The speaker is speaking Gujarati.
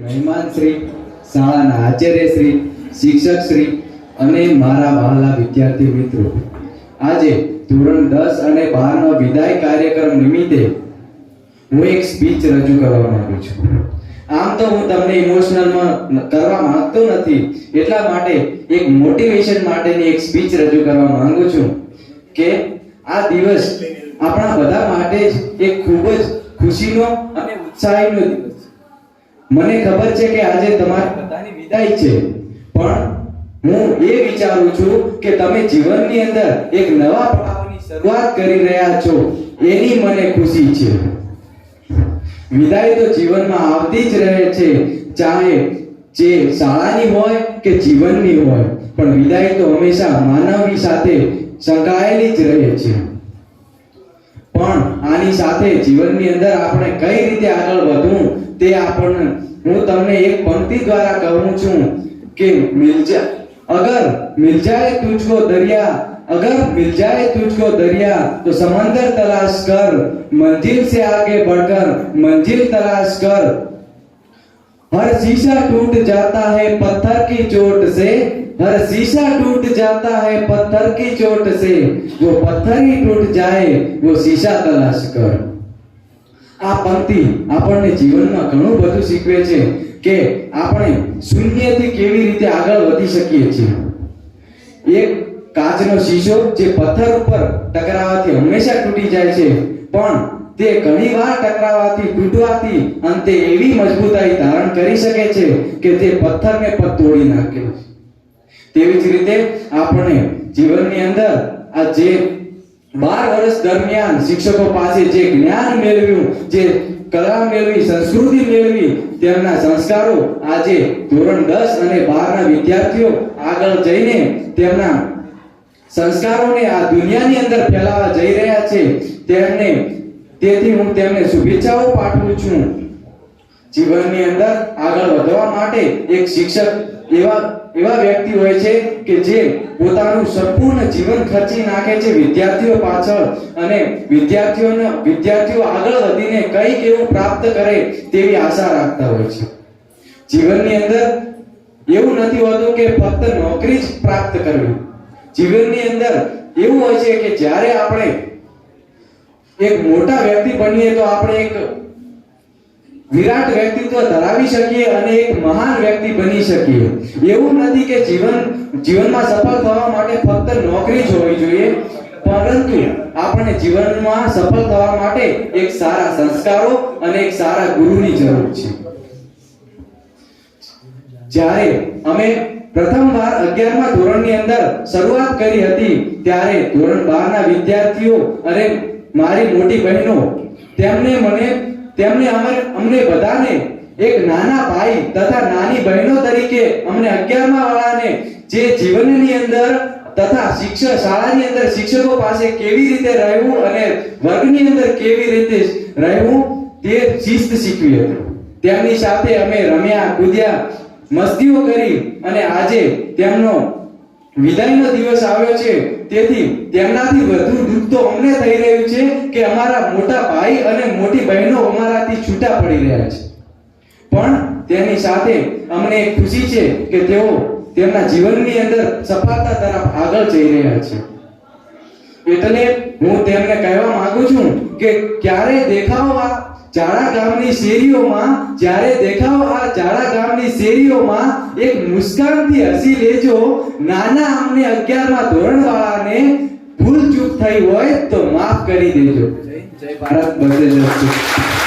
મહેમાન શ્રી શાળાના આચાર્ય શ્રી શિક્ષક શ્રી અને મારા વહાલા વિદ્યાર્થી મિત્રો. આજે ધોરણ દસ અને બારનો વિદાય કાર્યક્રમ નિમિત્તે હું એક સ્પીચ રજૂ કરવા માંગુ છું. આમ તો હું તમને ઇમોશનલમાં કરવા માંગતો નથી, એટલા માટે એક મોટિવેશન માટેની એક સ્પીચ રજૂ કરવા માંગુ છું કે આ દિવસ આપણા બધા માટે જ એક ખૂબ જ ખુશીનો અને ઉત્સાહીનો દિવસ મને ખબર છે કે આજે તમારા બધાની વિદાય છે. પણ હું એ વિચારું છું કે તમે જીવનની અંદર એક નવા પડાવની શરૂઆત કરી રહ્યા છો. એની મને ખુશી છે. વિદાય તો જીવનમાં આવતી જ રહે છે. ચાહે જે શાળાની હોય કે જીવનની હોય. પણ વિદાય તો હંમેશા માનવી સાથે સંકળાયેલી જ રહે છે. પણ આની સાથે જીવનની અંદર આપણે કઈ રીતે આગળ તે આપણને હું તમને એક પંક્તિ દ્વારા કહું છું કે મિલ જા અગર મિલ जाए तुझको दरिया अगर मिल जाए तुझको दरिया तो समंदर तलाश कर मंजिल से आगे बढ़कर मंजिल तलाश कर हर शीशा टूट जाता है पत्थर की चोट से हर शीशा टूट जाता है पत्थर की चोट से वो पत्थर ही टूट जाए वो शीशा तलाश कर આ પંક્તિ આપણને જીવનમાં ઘણું બધું શીખવે છે કે આપણે શૂન્યથી કેવી રીતે આગળ વધી શકીએ છીએ. એક કાચનો શીશો જે પથ્થર ઉપર ટકરાવાથી હંમેશા તૂટી જાય છે, પણ તે ઘણીવાર ટકરાવાથી તૂટવાથી અંતે એવી મજબૂતાઈ ધારણ કરી શકે છે કે તે પથ્થરને પણ તોડી નાખે. તેવી જ રીતે આપણે જીવનની અંદર આ જે બાર વર્ષ દરમિયાન શિક્ષકો પાસે જે જ્ઞાન મેળવ્યું, જે કલા મેળવી, સંસ્કૃતિ મેળવી, તેમના સંસ્કારો આજે ધોરણ દસ અને બારના વિદ્યાર્થીઓ આગળ જઈને તેમના સંસ્કારોને આ દુનિયાની અંદર ફેલાવા જઈ રહ્યા છે. તેમને, તેથી હું તેમને શુભેચ્છાઓ પાઠવું છું. જીવનની અંદર આગળ વધવા માટે એક શિક્ષક એવા એવા વ્યક્તિ હોય છે કે જે પોતાનું સંપૂર્ણ જીવન ખર્ચી નાખે છે વિદ્યાર્થીઓ પાછળ અને વિદ્યાર્થીઓને, વિદ્યાર્થીઓ આગળ વધીને કંઈક એવું પ્રાપ્ત કરે તેવી આશા રાખતા હોય છે. જીવનની અંદર એવું નથી હોતું કે ફક્ત નોકરી જ પ્રાપ્ત કરવી. જીવનની અંદર એવું હોય છે કે જ્યારે આપણે એક મોટા વ્યક્તિ બનીએ તો આપણે એક વિરાટ વ્યક્તિત્વ ધરાવી શકીએ અને એક મહાન વ્યક્તિ બની શકીએ. એવું નથી કે જીવન, જીવનમાં સફળ થવા માટે ફક્ત નોકરી જ હોવી જોઈએ, પરંતુ આપણે જીવનમાં સફળ થવા માટે એક સારા સંસ્કારો અને એક સારા ગુરુની જરૂર છે. જ્યારે અમે પ્રથમવાર 11મા ધોરણની અંદર શરૂઆત કરી હતી, ત્યારે ધોરણ 12 ના વિદ્યાર્થીઓ અને મારી મોટી બહેનો, તેમને મને અમે અમને બધાને એક નાના ભાઈ તથા નાની બહેનો તરીકે અમને 11મા વાળાને જે જીવનની અંદર તથા શિક્ષક શાળાની અંદર શિક્ષકો પાસે કેવી રીતે રહેવું અને વર્ગની અંદર કેવી રીતે રહેવું તે શિસ્ત શીખવી હતી. તેમની સાથે અમે રમ્યા કૂદ્યા, મસ્તીઓ કરી અને આજે તેમનો વિદાયનો દિવસ આવ્યો છે. તેથી તેમનાથી વધુ દુઃખ તો અમને થઈ રહ્યું છે કે અમારા મોટા ભાઈ અને મોટી બહેનો અમારાથી છૂટા પડી રહ્યા છે. પણ તેની સાથે અમને ખુશી છે કે તેઓ તેમના જીવનની અંદર સફળતા તરફ આગળ જઈ રહ્યા છે. એટલે હું તેમને કહેવા માંગુ છું કે ક્યારે દેખાવ જાડા ગામની શેરીઓમાં, જ્યારે દેખાવ જાડા ગામની શેરીઓમાં એક મુસ્કાનથી હસી લેજો, નાના અમને 11મા ધોરણ વાળાને ભૂલ ચૂક થઈ હોય તો માફ કરી દેજો. જય ભારત બધે જય